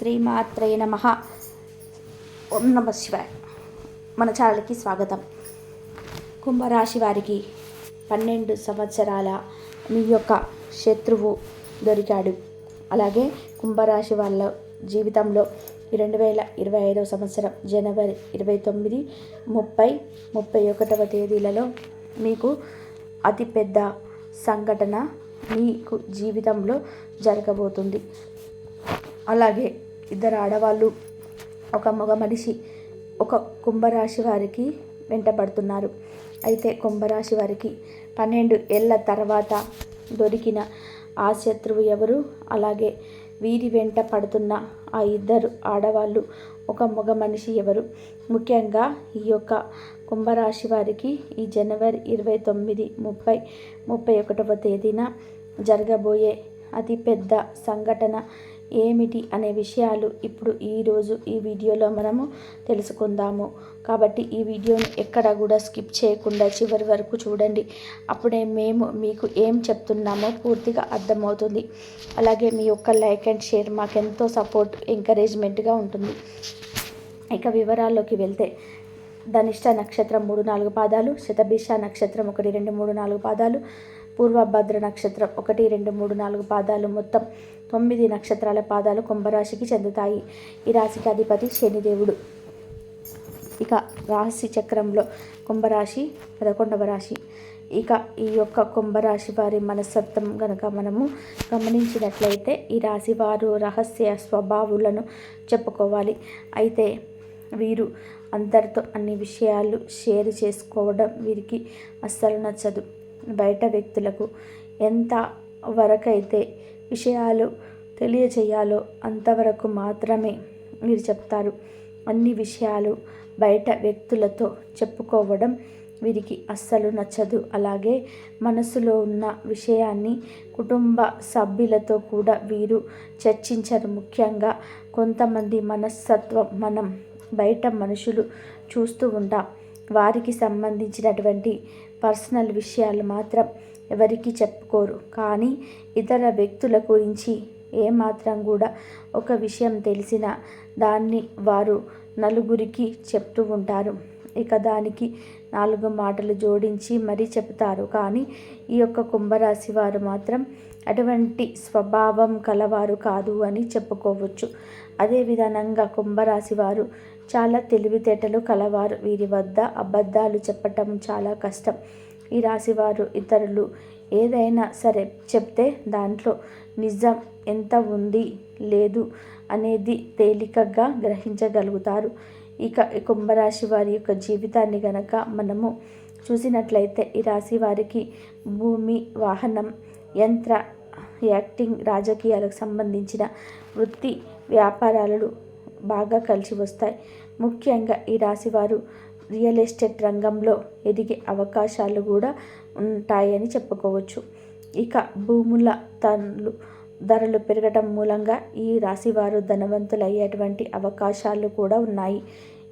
శ్రీమాత్రయ నమ. ఓం నమ శివాయ. మన ఛానల్కి స్వాగతం. కుంభరాశి వారికి పన్నెండు సంవత్సరాల మీ యొక్క శత్రువు దొరికాడు. అలాగే కుంభరాశి వాళ్ళ జీవితంలో రెండు వేల ఇరవై ఐదవ సంవత్సరం జనవరి ఇరవై తొమ్మిది ముప్పై ముప్పై ఒకటవ తేదీలలో మీకు అతిపెద్ద సంఘటన మీకు జీవితంలో జరగబోతుంది. అలాగే ఇద్దరు ఆడవాళ్ళు ఒక మగ మనిషి ఒక కుంభరాశి వారికి వెంటబడుతున్నారు అయితే కుంభరాశి వారికి పన్నెండు ఏళ్ళ తర్వాత దొరికిన ఆ శత్రువు ఎవరు? అలాగే వీరి వెంట పడుతున్న ఆ ఇద్దరు ఆడవాళ్ళు ఒక మగ మనిషి ఎవరు? ముఖ్యంగా ఈ యొక్క కుంభరాశి వారికి ఈ జనవరి ఇరవై తొమ్మిది ముప్పై ముప్పై ఒకటవ తేదీన జరగబోయే అతిపెద్ద సంఘటన ఏమిటి అనే విషయాలు ఇప్పుడు ఈరోజు ఈ వీడియోలో మనము తెలుసుకుందాము. కాబట్టి ఈ వీడియోని ఎక్కడ కూడా స్కిప్ చేయకుండా చివరి వరకు చూడండి. అప్పుడే మేము మీకు ఏం చెప్తున్నామో పూర్తిగా అర్థమవుతుంది. అలాగే మీ యొక్క లైక్ అండ్ షేర్ మాకెంతో సపోర్ట్ ఎంకరేజ్మెంట్గా ఉంటుంది. ఇక వివరాల్లోకి వెళ్తే ధనిష్ట నక్షత్రం మూడు నాలుగు పాదాలు శతభిష నక్షత్రం ఒకటి రెండు మూడు నాలుగు పాదాలు పూర్వభద్ర నక్షత్రం ఒకటి రెండు మూడు నాలుగు పాదాలు మొత్తం తొమ్మిది నక్షత్రాల పాదాలు కుంభరాశికి చెందుతాయి. ఈ రాశికి అధిపతి శనిదేవుడు. ఇక రాశి చక్రంలో కుంభరాశి పదకొండవ రాశి. ఇక ఈ యొక్క కుంభరాశి వారి మనస్తత్వం కనుక మనము గమనించినట్లయితే ఈ రాశి వారు రహస్య స్వభావులను చెప్పుకోవాలి. అయితే వీరు అందరితో అన్ని విషయాలు షేర్ చేసుకోవడం వీరికి అస్సలు నచ్చదు. బయట వ్యక్తులకు ఎంత వరకైతే విషయాలు తెలియచేయాలో అంతవరకు మాత్రమే మీరు చెప్తారు. అన్ని విషయాలు బయట వ్యక్తులతో చెప్పుకోవడం వీరికి అస్సలు నచ్చదు. అలాగే మనసులో ఉన్న విషయాన్ని కుటుంబ సభ్యులతో కూడా వీరు చర్చించరు. ముఖ్యంగా కొంతమంది మనస్తత్వం మనం బయట మనుషులు చూస్తూ ఉంటాం. వారికి సంబంధించినటువంటి పర్సనల్ విషయాలు మాత్రం ఎవరికి చెప్పుకోరు. కానీ ఇతర వ్యక్తుల గురించి ఏమాత్రం కూడా ఒక విషయం తెలిసిన దాన్ని వారు నలుగురికి చెప్తూ ఉంటారు. ఇక దానికి నాలుగు మాటలు జోడించి మరీ చెప్తారు. కానీ ఈ యొక్క కుంభరాశి వారు మాత్రం అటువంటి స్వభావం కలవారు కాదు అని చెప్పుకోవచ్చు. అదే విధానంగా కుంభరాశి వారు చాలా తెలివితేటలు కలవారు. వీరి వద్ద అబద్ధాలు చెప్పటం చాలా కష్టం. ఈ రాశివారు ఇతరులు ఏదైనా సరే చెప్తే దాంట్లో నిజం ఎంత ఉంది లేదు అనేది తేలికగా గ్రహించగలుగుతారు. ఇక కుంభరాశి వారి యొక్క జీవితాన్ని గనక మనము చూసినట్లయితే ఈ రాశి వారికి భూమి వాహనం యంత్ర యాక్టింగ్ రాజకీయాలకు సంబంధించిన వృత్తి వ్యాపారాలు బాగా కలిసి వస్తాయి. ముఖ్యంగా ఈ రాశివారు రియల్ ఎస్టేట్ రంగంలో ఎదిగే అవకాశాలు కూడా ఉంటాయని చెప్పుకోవచ్చు. ఇక భూముల తనలు ధరలు పెరగటం మూలంగా ఈ రాశివారు ధనవంతులు అయ్యేటువంటి అవకాశాలు కూడా ఉన్నాయి.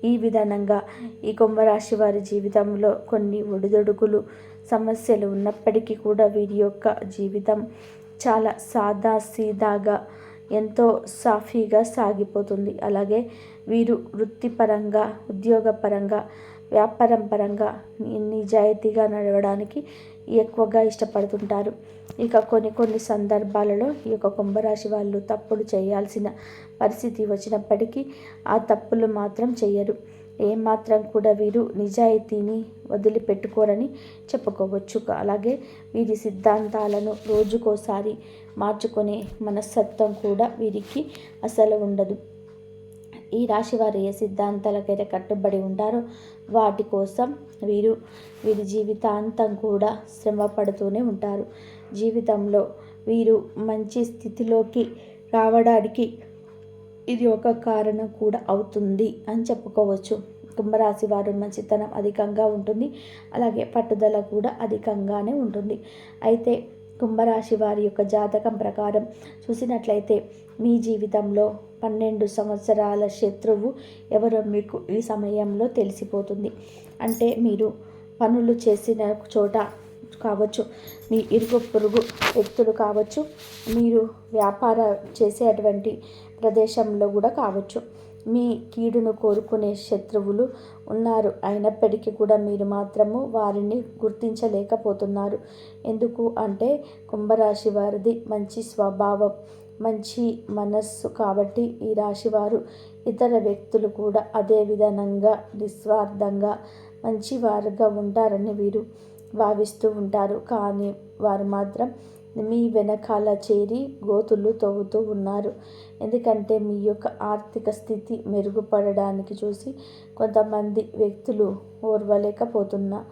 ఈ విధానంగా ఈ కుంభరాశి వారి జీవితంలో కొన్ని ఒడిదొడుకులు సమస్యలు ఉన్నప్పటికీ కూడా వీరి యొక్క జీవితం చాలా సాదా సీదాగా ఎంతో సాఫీగా సాగిపోతుంది. అలాగే వీరు వృత్తిపరంగా ఉద్యోగపరంగా వ్యాపారం పరంగా నిజాయితీగా నడవడానికి ఎక్కువగా ఇష్టపడుతుంటారు. ఇక కొన్ని కొన్ని సందర్భాలలో ఈ యొక్క కుంభరాశి వాళ్ళు తప్పులు చేయాల్సిన పరిస్థితి వచ్చినప్పటికీ ఆ తప్పులు మాత్రం చేయరు ఏమాత్రం కూడా వీరు నిజాయితీని వదిలిపెట్టుకోరని చెప్పుకోవచ్చు. అలాగే వీరి సిద్ధాంతాలను రోజుకోసారి మార్చుకునే మనస్తత్వం కూడా వీరికి అసలు ఉండదు. ఈ రాశి వారు ఏ సిద్ధాంతాలకైతే కట్టుబడి ఉంటారో వాటి కోసం వీరు వీరి జీవితాంతం కూడా శ్రమ పడుతూనే ఉంటారు. జీవితంలో వీరు మంచి స్థితిలోకి రావడానికి ఇది ఒక కారణం కూడా అవుతుంది అని చెప్పుకోవచ్చు. కుంభరాశి వారు మంచితనం అధికంగా ఉంటుంది. అలాగే పట్టుదల కూడా అధికంగానే ఉంటుంది. అయితే కుంభరాశి వారి యొక్క జాతకం ప్రకారం చూసినట్లయితే మీ జీవితంలో పన్నెండు సంవత్సరాల శత్రువు ఎవరో మీకు ఈ సమయంలో తెలిసిపోతుంది. అంటే మీరు పనులు చేసిన చోట కావచ్చు మీ ఇరుగు పొరుగు వ్యక్తులు కావచ్చు మీరు వ్యాపార చేసేటువంటి ప్రదేశంలో కూడా కావచ్చు. మీ కీడును కోరుకునే శత్రువులు ఉన్నారు. అయినప్పటికీ కూడా మీరు మాత్రము వారిని గుర్తించలేకపోతున్నారు. ఎందుకు అంటే కుంభరాశి వారిది మంచి స్వభావం మంచి మనస్సు కాబట్టి ఈ రాశివారు ఇతర వ్యక్తులు కూడా అదే విధానంగా నిస్వార్థంగా మంచివారుగా ఉంటారని వీరు భావిస్తూ ఉంటారు. కానీ వారు మాత్రం మీ వెనకాల చేరి గోతులు తవ్వుతూ ఉన్నారు. ఎందుకంటే మీ యొక్క ఆర్థిక స్థితి మెరుగుపడడానికి చూసి కొంతమంది వ్యక్తులు ఓర్వలేకపోతున్నా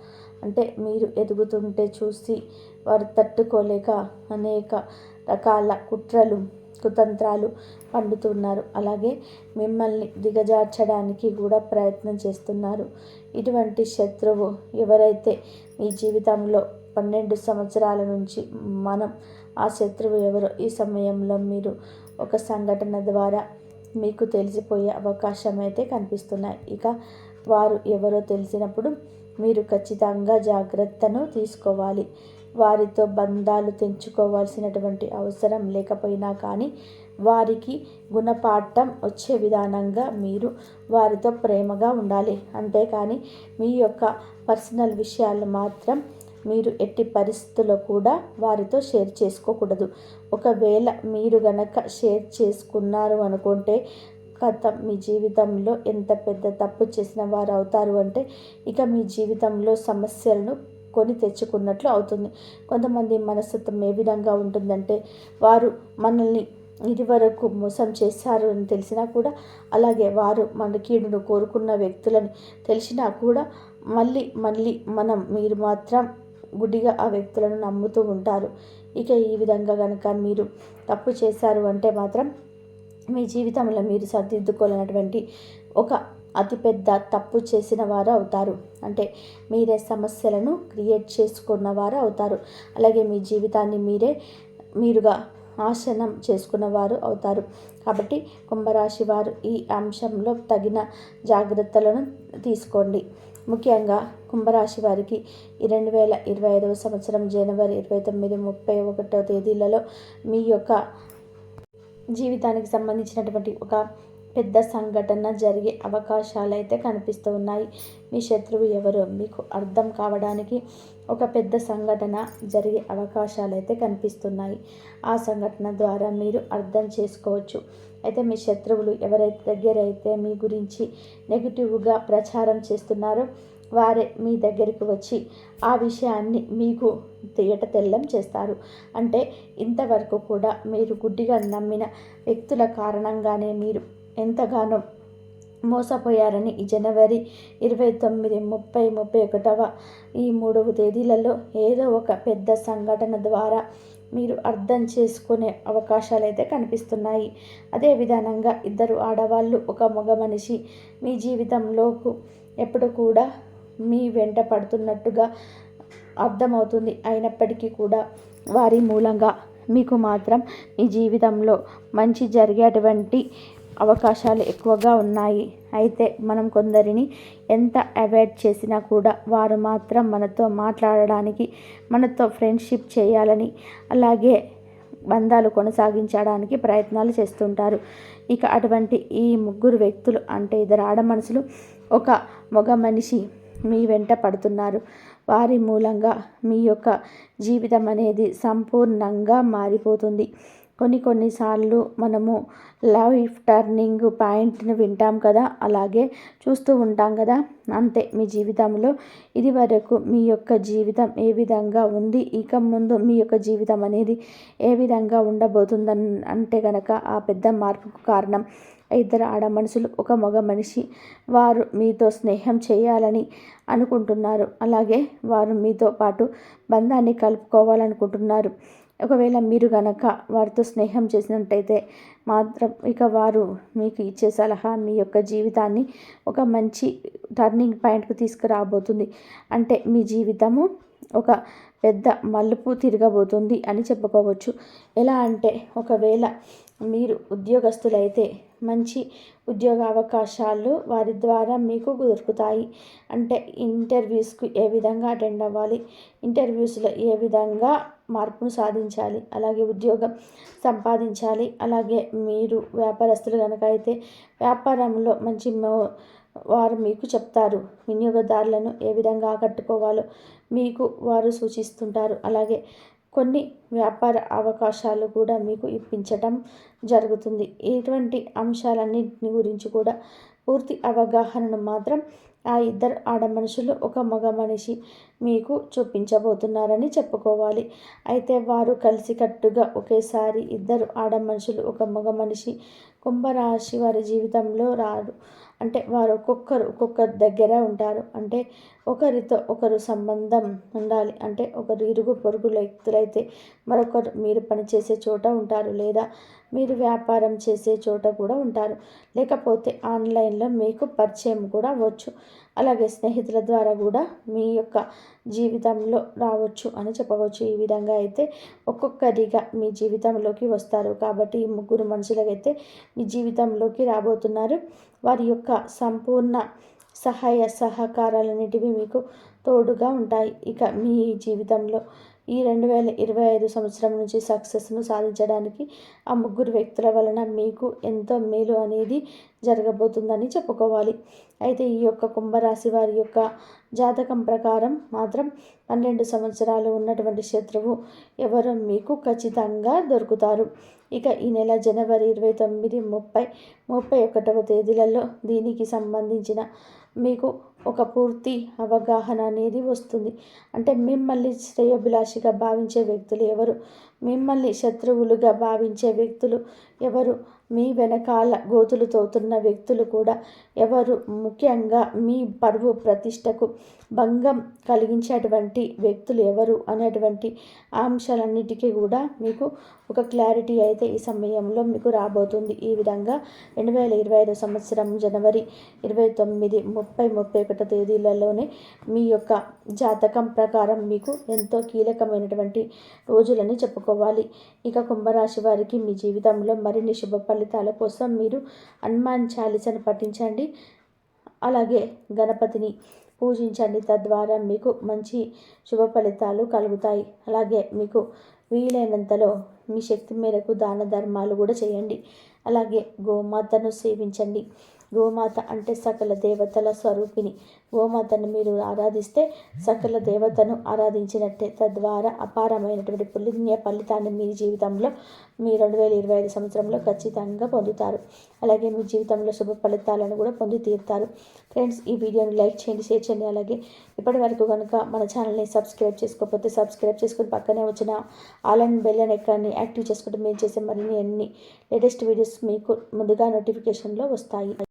అంటే మీరు ఎదుగుతుంటే చూసి వారు తట్టుకోలేక అనేక రకాల కుట్రలు కుతంత్రాలు పండుతున్నారు. అలాగే మిమ్మల్ని దిగజార్చడానికి కూడా ప్రయత్నం చేస్తున్నారు. ఇటువంటి శత్రువు ఎవరైతే మీ జీవితంలో పన్నెండు సంవత్సరాల నుంచి మనం ఆ శత్రువు ఎవరో ఈ సమయంలో మీరు ఒక సంఘటన ద్వారా మీకు తెలిసిపోయే అవకాశం అయితే కనిపిస్తున్నాయి. ఇక వారు ఎవరో తెలిసినప్పుడు మీరు ఖచ్చితంగా జాగ్రత్తను తీసుకోవాలి. వారితో బంధాలు తెంచుకోవాల్సినటువంటి అవసరం లేకపోయినా కానీ వారికి గుణపాఠం వచ్చే విధానంగా మీరు వారితో ప్రేమగా ఉండాలి. అంతేకాని మీ యొక్క పర్సనల్ విషయాలు మాత్రం మీరు ఎట్టి పరిస్థితుల్లో కూడా వారితో షేర్ చేసుకోకూడదు. ఒకవేళ మీరు గనక షేర్ చేసుకున్నారు అనుకుంటే కథ మీ జీవితంలో ఎంత పెద్ద తప్పు చేసిన వారు అవుతారు అంటే ఇక మీ జీవితంలో సమస్యలను కొని తెచ్చుకున్నట్లు అవుతుంది. కొంతమంది మనస్తత్వం ఏ విధంగా ఉంటుందంటే వారు మనల్ని ఇదివరకు మోసం చేశారు అని తెలిసినా కూడా అలాగే వారు మన కీడును కోరుకున్న వ్యక్తులని తెలిసినా కూడా మళ్ళీ మళ్ళీ మనం మీరు మాత్రం గుడ్డిగా ఆ వ్యక్తులను నమ్ముతూ ఉంటారు. ఇక ఈ విధంగా కనుక మీరు తప్పు చేశారు అంటే మాత్రం మీ జీవితంలో మీరు సర్దిద్దుకోలేనటువంటి ఒక అతిపెద్ద తప్పు చేసిన వారు అవుతారు. అంటే మీరే సమస్యలను క్రియేట్ చేసుకున్న వారు అవుతారు. అలాగే మీ జీవితాన్ని మీరే మీరుగా ఆసనం చేసుకున్నవారు అవుతారు. కాబట్టి కుంభరాశి వారు ఈ అంశంలో తగిన జాగ్రత్తలను తీసుకోండి. ముఖ్యంగా కుంభరాశి వారికి రెండు వేల ఇరవై ఐదవ సంవత్సరం జనవరి ఇరవై తొమ్మిది ముప్పై ఒకటో తేదీలలో మీ యొక్క జీవితానికి సంబంధించినటువంటి ఒక పెద్ద సంఘటన జరిగే అవకాశాలు అయితే కనిపిస్తూ ఉన్నాయి మీ శత్రువు ఎవరు? మీకు అర్థం కావడానికి ఒక పెద్ద సంఘటన జరిగే అవకాశాలు అయితే కనిపిస్తున్నాయి. ఆ సంఘటన ద్వారా మీరు అర్థం చేసుకోవచ్చు. అయితే మీ శత్రువులు ఎవరైతే దగ్గర అయితే మీ గురించి నెగిటివ్గా ప్రచారం చేస్తున్నారో వారే మీ దగ్గరికి వచ్చి ఆ విషయాన్ని మీకు తేట తెల్లం చేస్తారు. అంటే ఇంతవరకు కూడా మీరు గుడ్డిగా నమ్మిన వ్యక్తుల కారణంగానే మీరు ఎంతగానో మోసపోయారని ఈ జనవరి ఇరవై తొమ్మిది ముప్పై ముప్పై ఒకటవ ఈ మూడవ తేదీలలో ఏదో ఒక పెద్ద సంఘటన ద్వారా మీరు అర్థం చేసుకునే అవకాశాలు అయితే కనిపిస్తున్నాయి. అదే విధానంగా ఇద్దరు ఆడవాళ్ళు ఒక మగ మనిషి మీ జీవితంలోకు ఎప్పుడు కూడా మీ వెంట పడుతున్నట్టుగా అర్థమవుతుంది. అయినప్పటికీ కూడా వారి మూలంగా మీకు మాత్రం మీ జీవితంలో మంచి జరిగేటువంటి అవకాశాలు ఎక్కువగా ఉన్నాయి. అయితే మనం కొందరిని ఎంత అవాయిడ్ చేసినా కూడా వారు మాత్రం మనతో మాట్లాడడానికి మనతో ఫ్రెండ్షిప్ చేయాలని అలాగే బంధాలు కొనసాగించడానికి ప్రయత్నాలు చేస్తుంటారు. ఇక అటువంటి ఈ ముగ్గురు వ్యక్తులు అంటే ఇద్దరు ఆడ మనుషులు ఒక మగ మనిషి మీ వెంట పడుతున్నారు. వారి మూలంగా మీ యొక్క జీవితం అనేది సంపూర్ణంగా మారిపోతుంది. కొన్ని కొన్నిసార్లు మనము లైఫ్ టర్నింగ్ పాయింట్ని వింటాం కదా అలాగే చూస్తూ ఉంటాం కదా. అంతే మీ జీవితంలో ఇది వరకు మీ యొక్క జీవితం ఏ విధంగా ఉంది ఇక ముందు మీ యొక్క జీవితం అనేది ఏ విధంగా ఉండబోతుందని అంటే కనుక ఆ పెద్ద మార్పుకు కారణం ఇద్దరు ఆడ మనుషులు ఒక మగ మనిషి వారు మీతో స్నేహం చేయాలని అనుకుంటున్నారు. అలాగే వారు మీతో పాటు బంధాన్ని కలుపుకోవాలనుకుంటున్నారు. ఒకవేళ మీరు గనక వారితో స్నేహం చేసినట్టయితే మాత్రం ఇక వారు మీకు ఇచ్చే సలహా మీ యొక్క జీవితాన్ని ఒక మంచి టర్నింగ్ పాయింట్కు తీసుకురాబోతుంది. అంటే మీ జీవితము ఒక పెద్ద మలుపు తిరగబోతుంది అని చెప్పుకోవచ్చు. ఎలా అంటే ఒకవేళ మీరు ఉద్యోగస్తులైతే మంచి ఉద్యోగ అవకాశాలు వారి ద్వారా మీకు దొరుకుతాయి. అంటే ఇంటర్వ్యూస్కు ఏ విధంగా అటెండ్ అవ్వాలి? ఇంటర్వ్యూస్లో ఏ విధంగా మార్పును సాధించాలి. అలాగే ఉద్యోగం సంపాదించాలి. అలాగే మీరు వ్యాపారస్తులు కనుక అయితే వ్యాపారంలో మంచి వారు మీకు చెప్తారు. వినియోగదారులను ఏ విధంగా ఆకట్టుకోవాలో మీకు వారు సూచిస్తుంటారు. అలాగే కొన్ని వ్యాపార అవకాశాలు కూడా మీకు ఇప్పించటం జరుగుతుంది. ఇటువంటి అంశాలన్నింటిని గురించి కూడా పూర్తి అవగాహనను మాత్రం ఆ ఇద్దరు ఆడ మనుషులు ఒక మగ మనిషి మీకు చూపించబోతున్నారని చెప్పుకోవాలి. అయితే వారు కలిసికట్టుగా ఒకేసారి ఇద్దరు ఆడ మనుషులు ఒక మగ మనిషి కుంభరాశి వారి జీవితంలో రారు. అంటే వారు ఒక్కొక్కరు ఒక్కొక్కరి దగ్గర ఉంటారు. అంటే ఒకరితో ఒకరు సంబంధం ఉండాలి. అంటే ఒకరు ఇరుగు పొరుగు వ్యక్తులైతే మరొకరు మీరు పనిచేసే చోట ఉంటారు. లేదా మీరు వ్యాపారం చేసే చోట కూడా ఉంటారు. లేకపోతే ఆన్లైన్లో మీకు పరిచయం కూడా అవ్వచ్చు. అలాగే స్నేహితుల ద్వారా కూడా మీ యొక్క జీవితంలో రావచ్చు అని చెప్పవచ్చు. ఈ విధంగా అయితే ఒక్కొక్కరిగా మీ జీవితంలోకి వస్తారు. కాబట్టి ఈ ముగ్గురు మనుషులకైతే మీ జీవితంలోకి రాబోతున్నారు. వారి యొక్క సంపూర్ణ సహాయ సహకారాలన్నిటివి మీకు తోడుగా ఉంటాయి. ఇక మీ జీవితంలో ఈ రెండు వేల ఇరవై ఐదు సంవత్సరం నుంచి సక్సెస్ను సాధించడానికి ఆ ముగ్గురు వ్యక్తుల వలన మీకు ఎంతో మేలు అనేది జరగబోతుందని చెప్పుకోవాలి. అయితే ఈ యొక్క కుంభరాశి వారి యొక్క జాతకం ప్రకారం మాత్రం పన్నెండు సంవత్సరాలు ఉన్నటువంటి శత్రువు ఎవరు మీకు ఖచ్చితంగా దొరుకుతారు. ఇక ఈ నెల జనవరి ఇరవై తొమ్మిది ముప్పై ముప్పై ఒకటవ తేదీలలో దీనికి సంబంధించిన మీకు ఒక పూర్తి అవగాహన అనేది వస్తుంది. అంటే మిమ్మల్ని శ్రేయోభిలాషిగా భావించే వ్యక్తులు ఎవరు? మిమ్మల్ని శత్రువులుగా భావించే వ్యక్తులు ఎవరు? మీ వెనకాల గోతులు తోతున్న వ్యక్తులు కూడా ఎవరు? ముఖ్యంగా మీ పరువు ప్రతిష్టకు భంగం కలిగించేటువంటి వ్యక్తులు ఎవరు? అనేటువంటి అంశాలన్నిటికీ కూడా మీకు ఒక క్లారిటీ అయితే ఈ సమయంలో మీకు రాబోతుంది. ఈ విధంగా రెండు వేల ఇరవై ఐదు సంవత్సరం జనవరి ఇరవై తొమ్మిది ముప్పై ముప్పై ఒకటో తేదీలలోనే మీ యొక్క జాతకం ప్రకారం మీకు ఎంతో కీలకమైనటువంటి రోజులని అనుకోవాలి ఇక కుంభరాశి వారికి మీ జీవితంలో మరిన్ని శుభ ఫలితాల కోసం మీరు హనుమాన్ చాలీసను పఠించండి. అలాగే గణపతిని పూజించండి. తద్వారా మీకు మంచి శుభ ఫలితాలు కలుగుతాయి. అలాగే మీకు వీలైనంతలో మీ శక్తి మేరకు దాన ధర్మాలు కూడా చేయండి. అలాగే గోమాతను సేవించండి. గోమాత అంటే సకల దేవతల స్వరూపిణి. గోమాతను మీరు ఆరాధిస్తే సకల దేవతను ఆరాధించినట్టే. తద్వారా అపారమైనటువంటి పుణ్య ఫలితాన్ని మీ జీవితంలో మీ రెండు వేల ఇరవై ఐదు సంవత్సరంలో ఖచ్చితంగా పొందుతారు. అలాగే మీ జీవితంలో శుభ ఫలితాలను కూడా పొంది తీరుతారు. ఫ్రెండ్స్ ఈ వీడియోని లైక్ చేయండి షేర్ చేయండి. అలాగే ఇప్పటి వరకు కనుక మన ఛానల్ని సబ్స్క్రైబ్ చేసుకోకపోతే సబ్స్క్రైబ్ చేసుకుని పక్కనే వచ్చిన ఆల్ అండ్ బెల్ అనే ఎక్కడిని యాక్టివ్ చేసుకుంటే మేము చేసే మరిన్ని అన్ని లేటెస్ట్ వీడియోస్ మీకు ముందుగా నోటిఫికేషన్లో వస్తాయి.